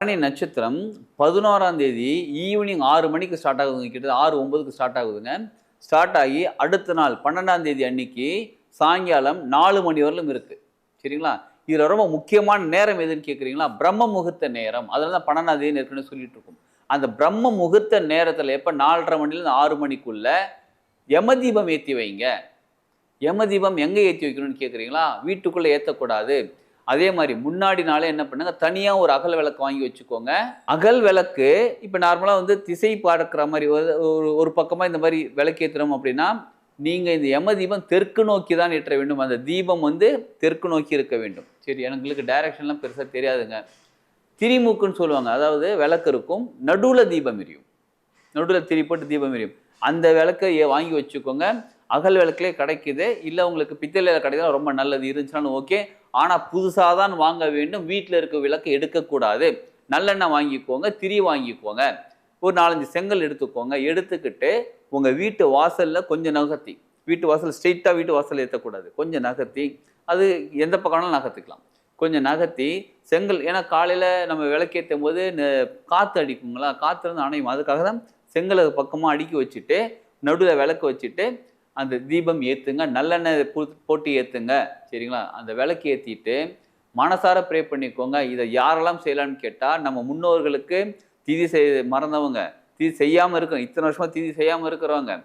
பரணி நட்சத்திரம் பதினோராம் தேதி ஈவினிங் ஆறு மணிக்கு ஸ்டார்ட் ஆகுதுங்க கிட்ட ஆறு ஒன்பதுக்கு ஸ்டார்ட் ஆகுதுங்க. ஸ்டார்ட் ஆகி அடுத்த நாள் பன்னெண்டாம் தேதி அன்னைக்கு சாயங்காலம் நாலு மணி வரலும் இருக்கு. சரிங்களா? இதில் ரொம்ப முக்கியமான நேரம் எதுன்னு கேட்குறீங்களா பிரம்ம முகூர்த்த நேரம். அதில் தான் பன்னெண்டாம் தேதி இருக்குன்னு சொல்லிட்டு இருக்கும். அந்த பிரம்ம முகூர்த்த நேரத்தில் எப்போ நாலரை மணிலேருந்து ஆறு மணிக்குள்ள யமதீபம் ஏற்றி வைங்க. யமதீபம் எங்கே ஏற்றி வைக்கணும்னு கேட்குறீங்களா வீட்டுக்குள்ளே ஏற்றக்கூடாது அதே மாதிரி முன்னாடி நாளே என்ன பண்ணுங்க? தனியாக ஒரு அகல் விளக்கு வாங்கி வச்சுக்கோங்க. அகல் விளக்கு இப்போ நார்மலாக வந்து திசை பார்க்குற மாதிரி ஒரு ஒரு ஒரு பக்கமாக இந்த மாதிரி விளக்கேற்றுறோம் அப்படின்னா நீங்கள் இந்த யம தீபம் தெற்கு நோக்கி தான் ஏற்ற வேண்டும். அந்த தீபம் வந்து தெற்கு நோக்கி இருக்க வேண்டும். சரி எங்களுக்கு டைரக்ஷன்லாம் பெருசாக தெரியாதுங்க. திரிமூக்குன்னு சொல்லுவாங்க. அதாவது விளக்கு இருக்கும் நடுவில் தீபம் எரியும். நடுவில் திரி போட்டு தீபம் எரியும். அந்த விளக்கை வாங்கி வச்சுக்கோங்க. அகல் விளக்குலேயே கிடைக்குது. இல்லை உங்களுக்கு பித்தளையில் கிடைக்குதா ரொம்ப நல்லது இருந்துச்சுனாலும் ஓகே ஆனால் புதுசாக தான் வாங்க வேண்டும். வீட்டில் இருக்க விளக்கு எடுக்கக்கூடாது. நல்லெண்ணெய் வாங்கிக்கோங்க திரி வாங்கிக்கோங்க. ஒரு நாலஞ்சு செங்கல் எடுத்துக்கோங்க. எடுத்துக்கிட்டு உங்கள் வீட்டு வாசலில் கொஞ்சம் நகர்த்தி. வீட்டு வாசல் ஸ்ட்ரெயிட்டாக வீட்டு வாசல் ஏற்றக்கூடாது கொஞ்சம் நகர்த்தி அது எந்த பக்கம்னாலும் நகர்த்திக்கலாம். கொஞ்சம் நகர்த்தி செங்கல் ஏன்னா காலையில் நம்ம விளக்கேற்றும் போது ந- காற்று அடிக்குங்களா காற்று வந்து அணையும் அதுக்காக தான் செங்கலை பக்கமாக அடுக்கி வச்சுட்டு நடுவில் விளக்கு வச்சுட்டு அந்த தீபம் ஏற்றுங்க நல்லெண்ணெய் பு- போட்டு ஏற்றுங்க சரிங்களா? அந்த விளக்கு ஏற்றிட்டு மனசார ப்ரே பண்ணிக்கோங்க. இதை யாரெல்லாம் செய்யலாம்னு கேட்டால் நம்ம முன்னோர்களுக்கு திதி செய் மறந்தவங்க. திதி செய்யாமல் இருக்கோம் இத்தனை வருஷமாக திதி செய்யாமல் இருக்கிறவங்க.